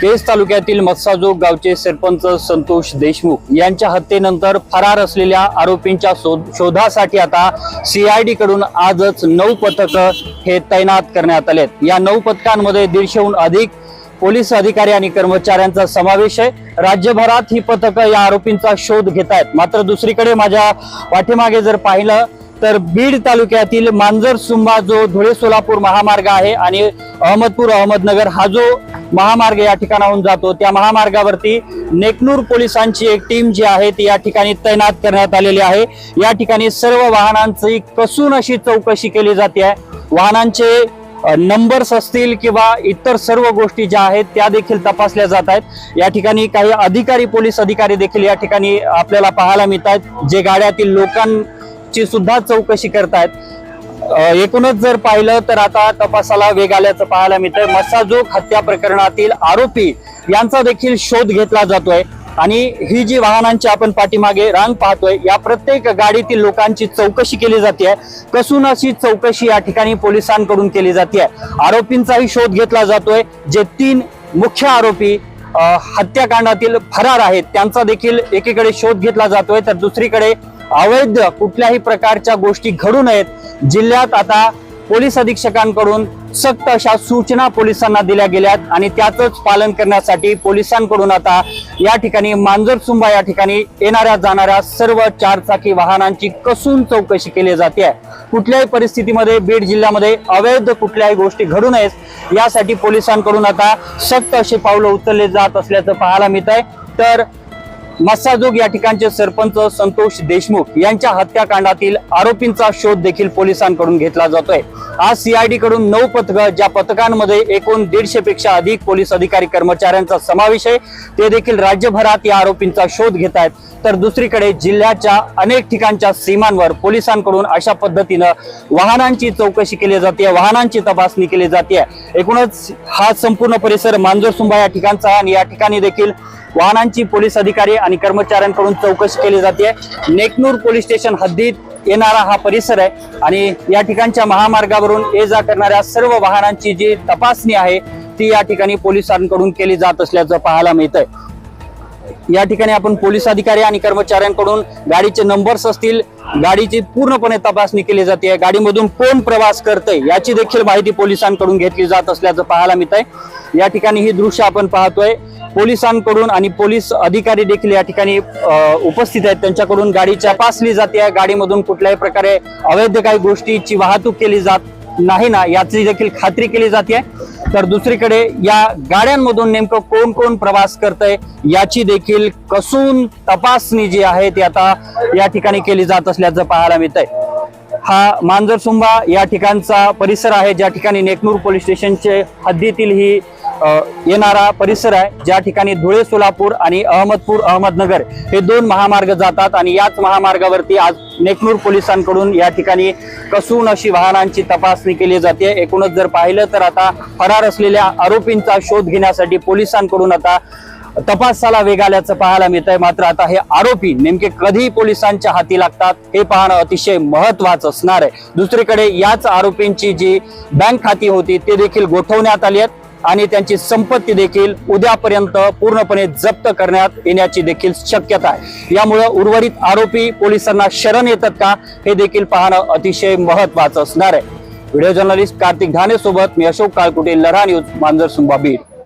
केज तालुक्यातील मत्साजोग गावचे सरपंच संतोष देशमुख यांच्या हत्येनंतर फरार असलेल्या आरोपींच्या शोध- शोधासाठी आता सीआयडी कडून आजच नऊ पथक हे तैनात करण्यात आलेत. या नऊ पथकांमध्ये दीडशेहून अधिक पोलीस अधिकारी आणि कर्मचाऱ्यांचा समावेश आहे. राज्यभरात ही पथकं या आरोपींचा शोध घेत आहेत. मात्र दुसरीकडे माझ्या पाठीमागे जर पाहिलं तर बीड तालुक्यातील मांजर सुंबा जो धुळे सोलापूर महामार्ग आहे आणि अहमदपूर अहमदनगर हा जो महामार्ग या ठिकाणाहून जातो. त्या महामार्गावरती नेकनूर पोलिसांची एक टीम जी आहे ती या ठिकाणी तैनात करण्यात आलेली आहे. या ठिकाणी सर्व वाहनांची कसून अशी चौकशी केली जाते. आहे वाहनांचे नंबर्स असतील किंवा इतर सर्व गोष्टी ज्या आहेत त्या देखील तपासल्या जात आहेत. या ठिकाणी काही अधिकारी पोलीस अधिकारी देखील या ठिकाणी आपल्याला पाहायला मिळत आहेत. जे गाड्यातील लोकांची सुद्धा चौकशी करतायत एकूणच जर पाहिलं तर आता तपासाला वेग आल्याचं पाहायला मिळतं मसाजोग हत्या प्रकरणातील आरोपी यांचा देखील शोध घेतला जातोय. आणि ही जी वाहनांची आपण पाठीमागे रांग पाहतोय या प्रत्येक गाडीतील लोकांची चौकशी केली जाते कसून अशी चौकशी या ठिकाणी पोलिसांकडून केली जाते आरोपींचाही शोध घेतला जातोय. जे तीन मुख्य आरोपी हत्याकांडातील फरार आहेत त्यांचा देखील एकीकडे शोध घेतला जातोय. तर दुसरीकडे अवैध कुठल्याही प्रकारच्या गोष्टी घडू नयेत. जिल्ह्यात आता पोलीस अधीक्षकांकडून सक्त अशा सूचना पोलिसांना दिल्या गेल्यात आणि त्याचंच पालन करण्यासाठी पोलिसांकडून आता या ठिकाणी मांजरसुंबा या ठिकाणी येणाऱ्या जाणाऱ्या सर्व चारचाकी वाहनांची कसून चौकशी केली जाते. आहे कुठल्याही परिस्थितीमध्ये बीड जिल्ह्यामध्ये अवैध कुठल्याही गोष्टी घडू नयेत. यासाठी पोलिसांकडून आता सक्त असे पावलं उचलले जात असल्याचं पाहायला मिळत आहे तर मस्साजोग या ठिकाणचे सरपंच संतोष देशमुख यांच्या हत्याकांडातील आरोपींचा शोध देखील पोलिसांकडून घेतला जातोय. आज सीआयडी कडून नऊ पथक ज्या पथकांमध्ये एकूण दीडशे पेक्षा अधिक पोलीस अधिकारी कर्मचाऱ्यांचा समावेश आहे ते देखील राज्यभरात या आरोपींचा शोध घेत आहेत. तर दुसरीकडे जिल्ह्याच्या अनेक ठिकाणच्या सीमांवर पोलिसांकडून अशा पद्धतीनं वाहनांची चौकशी केली जाते वाहनांची तपासणी केली जाते. एकूणच हा संपूर्ण परिसर मांजोरसुंबा या ठिकाणचा आणि या ठिकाणी देखील वाहनांची पोलीस अधिकारी आणि कर्मचाऱ्यांकडून चौकशी केली जाते. नेकनूर पोलीस स्टेशन हद्दीत येणारा हा परिसर आहे आणि या ठिकाणच्या महामार्गावरून ये जा करणाऱ्या सर्व वाहनांची जी तपासणी आहे ती या ठिकाणी पोलिसांकडून केली जात असल्याचं पाहायला मिळतंय. या ठिकाणी आपण पोलीस अधिकारी आणि कर्मचाऱ्यांकडून गाडीचे नंबर्स असतील गाडीची पूर्णपणे तपासणी केली जाते. गाडीमधून कोण प्रवास करतंय याची देखील माहिती पोलिसांकडून घेतली जात असल्याचं पाहायला मिळत आहे या ठिकाणी ही दृश्य आपण पाहतोय. पोलिसांकडून आणि पोलीस अधिकारी देखील या ठिकाणी उपस्थित आहेत. त्यांच्याकडून गाडी तपासली जाते. गाडीमधून कुठल्याही प्रकारे अवैध काही गोष्टीची वाहतूक केली जात नाही ना याची देखील खात्री केली जाते. तर दुसरीकडे या गाड्यांमधून नेमकं कोण कोण प्रवास करतंय याची देखील कसून तपासणी जी आहे ती आता या ठिकाणी केली जात असल्याचं पाहायला मिळत आहे हा मांजरसुंबा या ठिकाणचा परिसर आहे ज्या ठिकाणी नेकनूर पोलीस स्टेशनचे हद्दीतील ही येणारा परिसर आहे. ज्या ठिकाणी धुळे सोलापूर आणि अहमदपूर अहमदनगर हे दोन महामार्ग जातात आणि याच महामार्गावरती आज नेकनूर पोलिसांकडून या ठिकाणी कसून अशी वाहनांची तपासणी केली जाते. एकूणच जर पाहिलं तर आता फरार असलेल्या आरोपींचा शोध घेण्यासाठी पोलिसांकडून आता तपासाला वेग आल्याचं पाहायला मिळत आहे मात्र आता हे आरोपी नेमके कधी पोलिसांच्या हाती लागतात हे पाहणं अतिशय महत्वाचं असणार आहे. दुसरीकडे याच आरोपींची जी बँक खाती होती ते देखील गोठवण्यात आली आहेत. आणि त्यांची संपत्ती देखील उद्यापर्यंत पूर्णपणे जप्त करण्यात येण्याची देखील शक्यता आहे. यामुळं उर्वरित आरोपी पोलिसांना शरण येतात का हे देखील पाहणं अतिशय महत्वाचं असणार आहे. व्हिडिओ जर्नलिस्ट कार्तिक ढाणे सोबत मी अशोक काळकुटे लढा न्यूज मांजर सुंबा बीड.